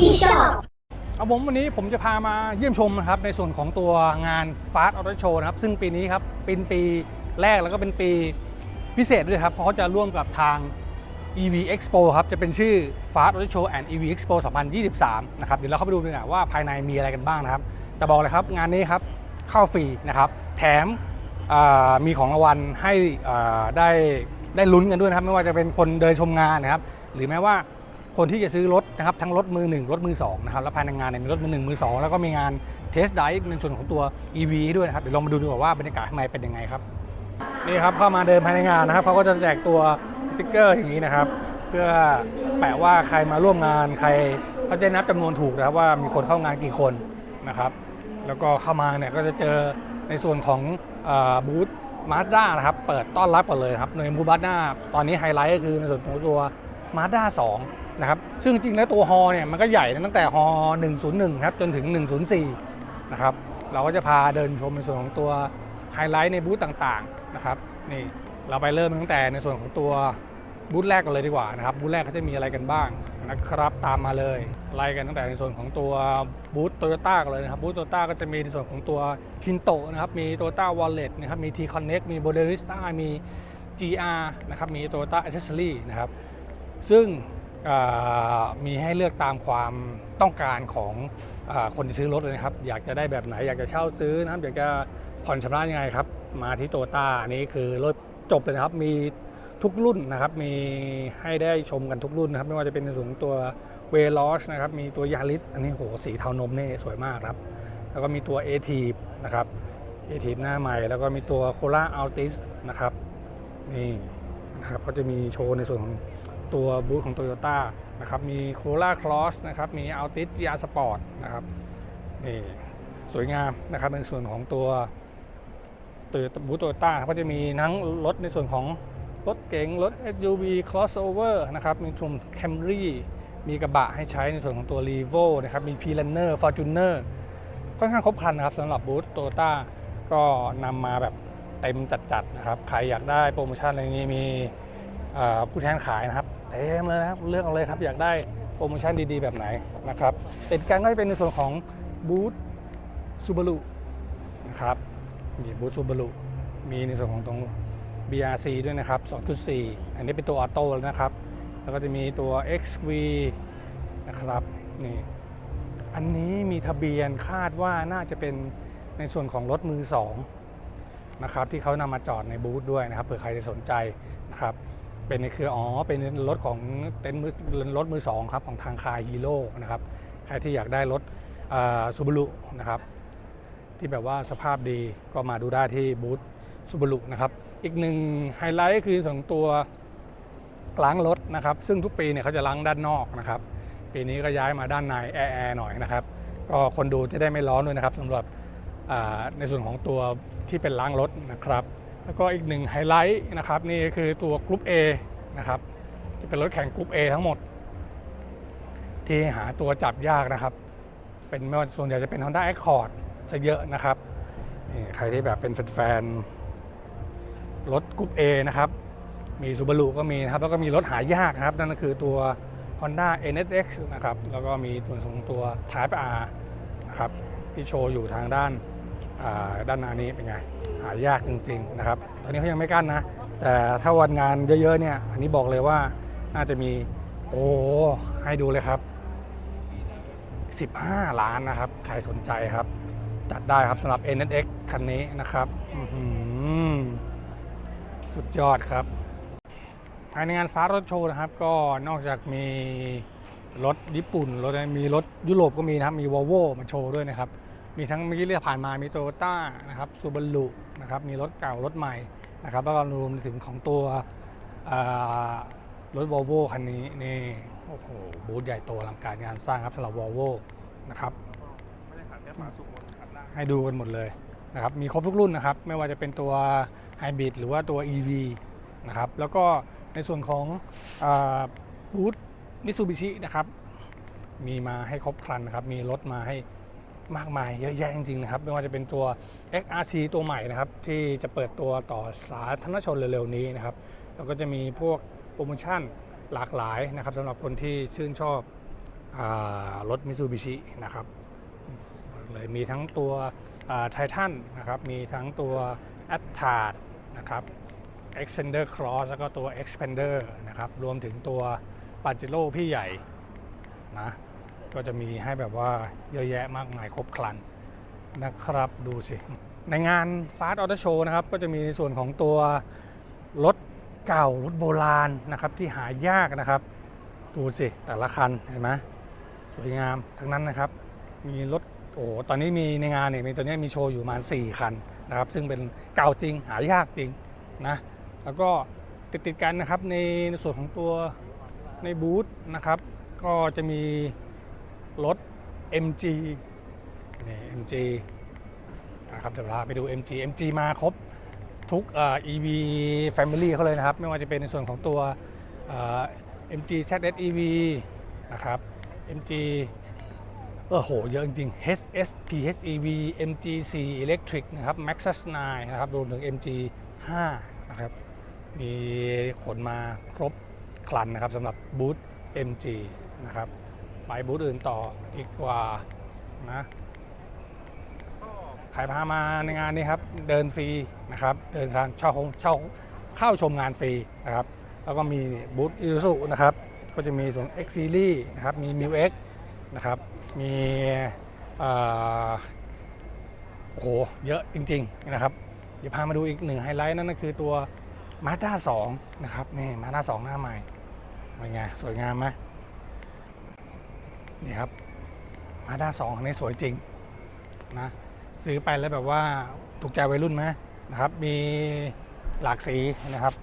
ที่ชอบครับผมวันนี้ผมจะพามาเยี่ยมชมนะครับในส่วนของตัวงาน Fast Auto Show นะครับ ซึ่งปีนี้ครับเป็นปีแรกแล้วก็เป็นปีพิเศษด้วยครับ เพราะเขาจะร่วมกับทาง EV Expo ครับ จะเป็นชื่อ Fast Auto Show and EV Expo 2023 นะครับ เดี๋ยวเราเข้าไปดูดีกว่าว่าภายในมีอะไรกันบ้างนะครับ แต่บอกเลยครับงานนี้ครับเข้าฟรีนะครับ แถมมีของรางวัลให้ได้ได้ลุ้นกันด้วยนะครับ ไม่ว่าจะเป็นคนเดินชมงานนะครับ หรือแม้ว่า คนที่จะซื้อรถนะครับทั้งรถมือหนึ่งรถมือสองนะครับแล้วภายในงานเนี่ยมีรถมือหนึ่งมือสองแล้วก็มีงานเทสไดฟ์ในส่วนของตัว EV ด้วยนะครับเดี๋ยวลองมาดูดีกว่าว่าบรรยากาศข้างในเป็นยังไงครับนี่ครับเข้ามาเดินภายในงานนะครับเขาก็จะแจกตัวสติกเกอร์อย่างนี้นะครับเพื่อแปะว่าใครมาร่วมงานใครเขาจะนับจำนวนถูกนะครับว่ามีคนเข้างานกี่คนนะครับแล้วก็เข้ามาเนี่ยก็จะเจอในส่วนของบูธมาสด้านะครับเปิดต้อนรับก่อนเลยครับในบูธมาสด้าตอนนี้ไฮไลท์ก็คือในส่วนของตัวมาสด้า2 นะครับซึ่งจริงๆแล้วตัวฮอเนี่ยมันก็ใหญ่ตั้งแต่ฮอ101ครับจนถึง 104นะครับเราก็จะพาเดินชมในส่วนของตัวไฮไลท์ในบูธต่างๆนะครับนี่เราไปเริ่มตั้งแต่ในส่วนของตัวบูธแรกกันเลยดีกว่านะครับบูธแรกเขาจะมีอะไรกันบ้างนะครับตามมาเลยไล่กันตั้งแต่ในส่วนของตัวบูธโตโยต้ากันเลยนะครับบูธโตโยต้าก็จะมีในส่วนของตัวพินโตนะครับมีโตโยต้าวอลเล็ตนะครับมี T Connect มี b o d e r i s t a มี GR นะครับมี Toyota Accessory นะครับซึ่ง มีให้เลือกตามความต้องการของอคนที่ซื้อรถเลยนะครับ อยากจะได้แบบไหน อยากจะเช่าซื้อนะครับ อยากจะผ่อนชำระยังไงครับ มาที่โตต้าอันนี้คือรถจบเลยนะครับ มีทุกรุ่นนะครับ มีให้ได้ชมกันทุกรุ่นนะครับ ไม่ว่าจะเป็นในส่วนตัวเวลอชนะครับ มีตัวยาริสอันนี้โหสีเทานมนี่สวยมากครับ แล้วก็มีตัว a t ีนะครับเอทีหน้าใหม่ แล้วก็มีตัวโคล่าอัลติสนะครับ นี่นะครับก็จะมีโชว์ในส่วนของ ตัวบูธของ Toyota นะครับ มีโคล่าคลอสนะครับ มี Altis GR Sport นะครับนี่สวยงามนะครับในส่วนของตัวตัวบูธโตโยต้าก็จะมีทั้งรถในส่วนของรถเก๋งรถ SUV crossover นะครับ มีชม Camry มีกระบะให้ใช้ในส่วนของตัว r e v o นะครับ มี p l a n n e r Fortuner ค่อนข้างครบครันนะครับสำหรับบูธโตโยต้าก็นำมาแบบเต็มจัดๆนะครับ ใครอยากได้โปรโมชั่นอะไรนี้มีผู้แทนขายนะครับ ต็มเลยนะครับเลือกเอาเลยครับอยากได้โปรโมชั่นดีๆ แบบไหนนะครับติดกันก็จะเป็นในส่วนของบูธซูบารุนะครับนี่บูธซูบารุมีในส่วนของตรง BRC ด้วยนะครับ 2.4 อันนี้เป็นตัวออโต้แล้วนะครับ แล้วก็จะมีตัว XV นะครับนี่อันนี้มีทะเบียนคาดว่าน่าจะเป็นในส่วนของรถมือสองนะครับที่เขานำมาจอดในบูธด้วยนะครับเผื่อใครจะสนใจนะครับ เป็นในคืออ๋อเป็นรถของเต็นท์มือรถมือสองครับของทางคายฮีโร่นะครับใครที่อยากได้รถซูบารุนะครับที่แบบว่าสภาพดีก็มาดูได้ที่บูธซูบารุนะครับอีกหนึ่งไฮไลท์คือของตัวล้างรถนะครับซึ่งทุกปีเนี่ยเขาจะล้างด้านนอกนะครับปีนี้ก็ย้ายมาด้านในแอร์หน่อยนะครับก็คนดูจะได้ไม่ร้อนด้วยนะครับสำหรับในส่วนของตัวที่เป็นล้างรถนะครับ แล้วก็อีกหนึ่งไฮไลท์นะครับนี่คือตัวกรุ๊ป A นะครับจะเป็นรถแข่งกรุ๊ป A ทั้งหมด ที่หาตัวจับยากนะครับ เป็นไม่ว่าส่วนใหญ่จะเป็น Honda Accord ซะเยอะนะครับนี่ใครที่แบบเป็นแฟนๆรถกรุ๊ป A นะครับ มี Subaru ก็มีนะครับ แล้วก็มีรถหายากครับ นั่นก็คือตัว Honda NSX นะครับแล้วก็มีส่วนของตัว Type R นะครับที่โชว์อยู่ทางด้านด้านหน้านี้เป็นไง หายากจริงๆนะครับ ตอนนี้เขายังไม่กั้นนะ แต่ถ้าวันงานเยอะๆเนี่ย อันนี้บอกเลยว่าน่าจะมี โอ้ ให้ดูเลยครับ 15 ล้านนะครับ ใครสนใจครับ จัดได้ครับสำหรับ NSX คันนี้นะครับสุดยอดครับภายในงานฟ้ารถโชว์นะครับ ก็นอกจากมีรถญี่ปุ่นรถมีรถยุโรปก็มีนะครับ มีวอลโวมาโชว์ด้วยนะครับ มีทั้งเมื่อกี้เรียกผ่านมามีโตโยต้านะครับซูบารุนะครับมีรถเก่ารถใหม่นะครับแล้วก็รวมถึงของตัวรถวอลโวคันนี้นี่โอ้โหบูธใหญ่โตอลังการงานสร้างครับสำหรับวอลโวนะครับให้ดูกันหมดเลยนะครับมีครบทุกรุ่นนะครับ ไม่ว่าจะเป็นตัวไฮบริดหรือว่าตัว EV นะครับแล้วก็ในส่วนของบูธมิซูบิชินะครับมีมาให้ครบครันนะครับ มีรถมาให้ มากมายเยอะแยะจริงๆนะครับไม่ว่าจะเป็นตัว XRT ตัวใหม่นะครับ ที่จะเปิดตัวต่อสาธารณชนเร็วๆนี้นะครับแล้วก็จะมีพวกโปรโมชั่นหลากหลายนะครับสำหรับคนที่ชื่นชอบอรถมิซูบิชินะครับเลยมีทั้งตัวไททันนะครับ มีทั้งตัว a t t a r นะครับ Expander Cross แล้วก็ตัว Expander นะครับ รวมถึงตัว p a j e r o พี่ใหญ่นะ ก็จะมีให้แบบว่าเยอะแยะมากมายครบครันนะครับดูสิ ในงาน Fast Auto Show นะครับ ก็จะมีในส่วนของตัวรถเก่ารถโบราณนะครับที่หายากนะครับ ดูสิแต่ละคันเห็นไหมสวยงามทั้งนั้นนะครับ มีรถโอ้ตอนนี้มีในงานเนี่ยมีตัวนี้มีโชว์อยู่ประมาณ 4 คันนะครับ ซึ่งเป็นเก่าจริงหายากจริงนะแล้วก็ติดติดกันนะครับในในส่วนของตัวในบูธนะครับ ก็จะมี รถ MG นี่ MG นะครับเดี๋ยวเราไปดู MG MG มาครบทุกเอ่อ EV Family เขาเลยนะครับ ไม่ว่าจะเป็นในส่วนของตัวเอ่อ MG ZS EV นะครับ MG เออโห เยอะจริงๆ HS PHEV MG4 Electric นะครับ Maxus 9 นะครับรวมถึง MG 5 นะครับ มีขนมาครบครันนะครับสำหรับบูธ MG นะครับ ไปบูธอื่นต่อดีกว่านะใครพามาในงานนี้ครับ เดินฟรีนะครับ เดินทางเช่าคงเช่าเข้าชมงานฟรีนะครับ แล้วก็มีบูธอิซูนะครับ ก็จะมีส่วน X Series นะครับ มี m i u X นะครับ มีโอ้โห เยอะจริง ๆ นะครับ เดี๋ยวพามาดูอีกหนึ่งไฮไลท์นั่นก็คือตัว Mazda 2 นะครับ นี่ Mazda 2 หน้าใหม่เป็นไง สวยงามไหม นี่ครับ Mazda 2คันนี้สวยจริงนะซื้อไปแล้วแบบว่าถูกใจวัยรุ่นไหมนะครับ มีหลากสีนะครับ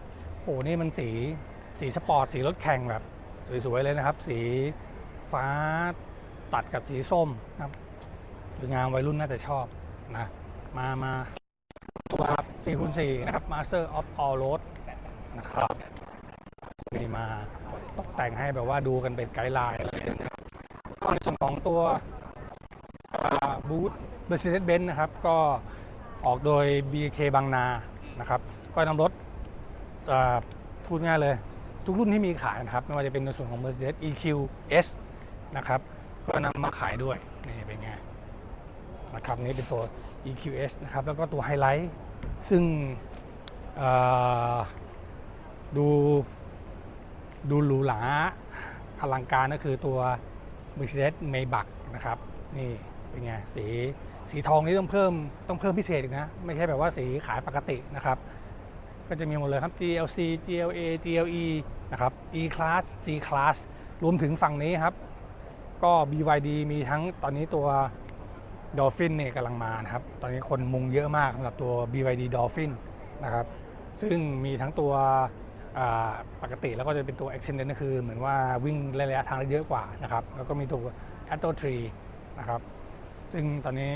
โอ้โหนี่มันสีสีสปอร์ตสีรถแข่งแบบสวยๆเลยนะครับ สีฟ้าตัดกับสีส้มครับสวยงามวัยรุ่นน่าจะชอบนะมามาตัวครับ4คูณ4นะครับ Master of All Road นะครับมีมาตกแต่งให้แบบว่าดูกันเป็นไกด์ไลน์ ในส่วนของตัวบูธ Mercedes-Benz นะครับ ก็ออกโดย BK บางนานะครับ ก็นำรถพูดง่ายเลย ทุกรุ่นที่มีขายนะครับ ไม่ว่าจะเป็นในส่วนของ Mercedes EQS นะครับ ก็นำมาขายด้วย นี่เป็นไงนะครับนี่เป็นตัว EQS นะครับ แล้วก็ตัวไฮไลท์ซึ่งดูดูหรูหราอลังการก็คือตัว Mercedes Maybach นะครับนี่เป็นไงสีสีทองนี่ต้องเพิ่มต้องเพิ่มพิเศษอีกนะ ไม่ใช่แบบว่าสีขายปกตินะครับ ก็จะมีหมดเลยครับ GLC GLA GLE นะครับ E Class C Class รวมถึงฝั่งนี้ครับ ก็ BYD มีทั้งตอนนี้ตัว Dolphin เนี่ยกำลังมานะครับ ตอนนี้คนมุงเยอะมากสำหรับตัว BYD Dolphin นะครับ ซึ่งมีทั้งตัว ปกติแล้วก็จะเป็นตัว Extended ก็คือเหมือนว่าวิ่งระยะทางได้เยอะกว่านะครับ แล้วก็มีตัว Atto 3นะครับ ซึ่งตอนนี้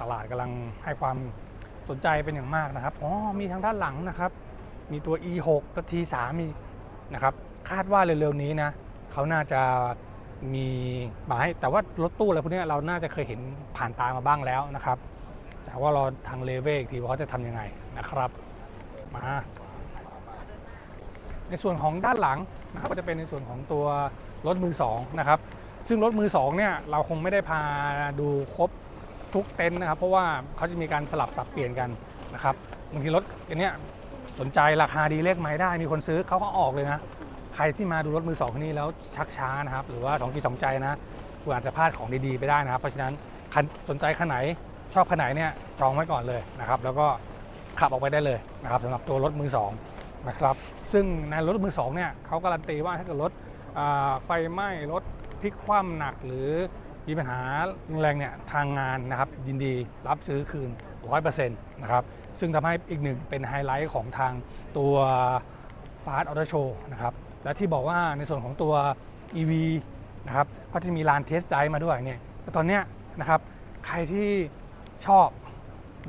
ตลาดกำลังให้ความสนใจเป็นอย่างมากนะครับ อ๋อ มีทางด้านหลังนะครับ มีตัว E6 ตัว T3 มีนะครับ คาดว่าเร็วๆนี้นะเขาน่าจะมีมาให้ แต่ว่ารถตู้อะไรพวกนี้เราน่าจะเคยเห็นผ่านตามาบ้างแล้วนะครับ แต่ว่ารอทางเลเวลอีกทีว่าเขาจะทำยังไงนะครับ มา ในส่วนของด้านหลังนะครับก็จะเป็นในส่วนของตัวรถมือสองนะครับซึ่งรถมือสองเนี่ยเราคงไม่ได้พาดูครบทุกเต็นท์นะครับ เพราะว่าเขาจะมีการสลับสับเปลี่ยนกันนะครับบางทีรถอันเนี้ยสนใจราคาดีเลขไม้ได้มีคนซื้อเขาก็ออกเลยนะใครที่มาดูรถมือสองคันนี้แล้วชักช้านะครับหรือว่าสองกีสองใจนะคุณอาจจะพลาดของดีๆไปได้นะครับ เพราะฉะนั้นสนใจคันไหนชอบคันไหนเนี่ยจองไว้ก่อนเลยนะครับ แล้วก็ขับออกไปได้เลยนะครับสำหรับตัวรถมือสอง นะครับซึ่งในรถมือสองเนี่ยเขาการันตีว่าถ้าเกิดรถไฟไหม้รถพลิกคว่ำหนักหรือมีปัญหาแรงเนี่ยทางงานนะครับยินดีรับซื้อคืน 100%นะครับซึ่งทำให้อีกหนึ่งเป็นไฮไลท์ของทางตัวฟาสต์ออโตโชว์นะครับและที่บอกว่าในส่วนของตัว EV นะครับก็จะมีลานเทสไดมาด้วยเนี่ยตตอนเนี้ยนะครับใครที่ชอบ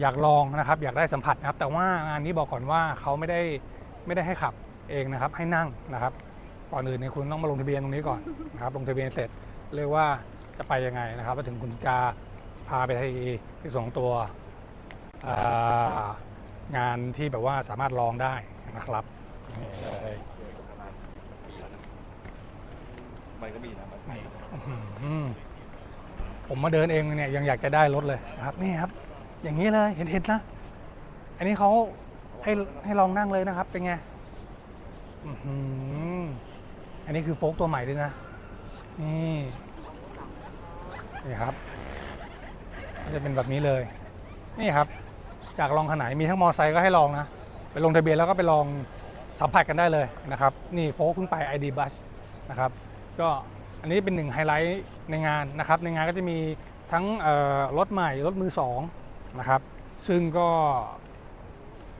อยากลองนะครับอยากได้สัมผัสนะครับแต่ว่างานนี้บอกก่อนว่าเขาไม่ได้ ไม่ได้ให้ขับเองนะครับ ให้นั่งนะครับก่อนอื่นเนี่ยคุณต้องมาลงทะเบียนตรงนี้ก่อนนะครับ ลงทะเบียนเสร็จเรียกว่าจะไปยังไงนะครับมาถึงคุณจะพาไปที่ที่ส่วนของตัวงานที่แบบว่าสามารถลองได้นะครับมันก็มีนะผมมาเดินเองเนี่ยยังอยากจะได้รถเลยนะครับ นี่ครับ อย่างนี้เลยเห็นเห็นนะ อันนี้เขา ให้ให้ลองนั่งเลยนะครับ เป็นไงอือหืออันนี้คือโฟกตัวใหม่ด้วยนะ นี่นี่ครับ จะเป็นแบบนี้เลย นี่ครับ อยากลองขนาดมีทั้งมอไซค์ก็ให้ลองนะ ไปลงทะเบียนแล้วก็ไปลองสัมผัสกันได้เลยนะครับ นี่โฟกเพิ่งไป ID Bus นะครับ ก็อันนี้เป็นหนึ่งไฮไลท์ในงานนะครับ ในงานก็จะมีทั้งรถใหม่ รถมือสองนะครับ ซึ่งก็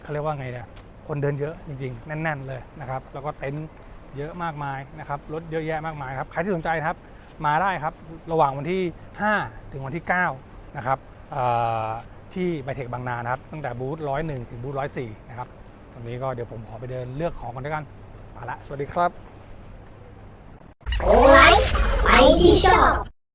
เขาเรียกว่าไงเนี่ยคนเดินเยอะจริงๆ แน่น ๆ เลยนะครับ แล้วก็เต็นท์เยอะมากมายนะครับ รถเยอะแยะมากมายครับ ใครที่สนใจครับ มาได้ครับ ระหว่างวันที่ 5 ถึงวันที่ 9 นะครับที่ไบเทคบางนานะครับ ตั้งแต่บูธ101 ถึงบูธ104 นะครับวันนี้ก็เดี๋ยวผมขอไปเดินเลือกของกันด้วยกันไปละ สวัสดีครับ โอ้ยไปที่ชอบ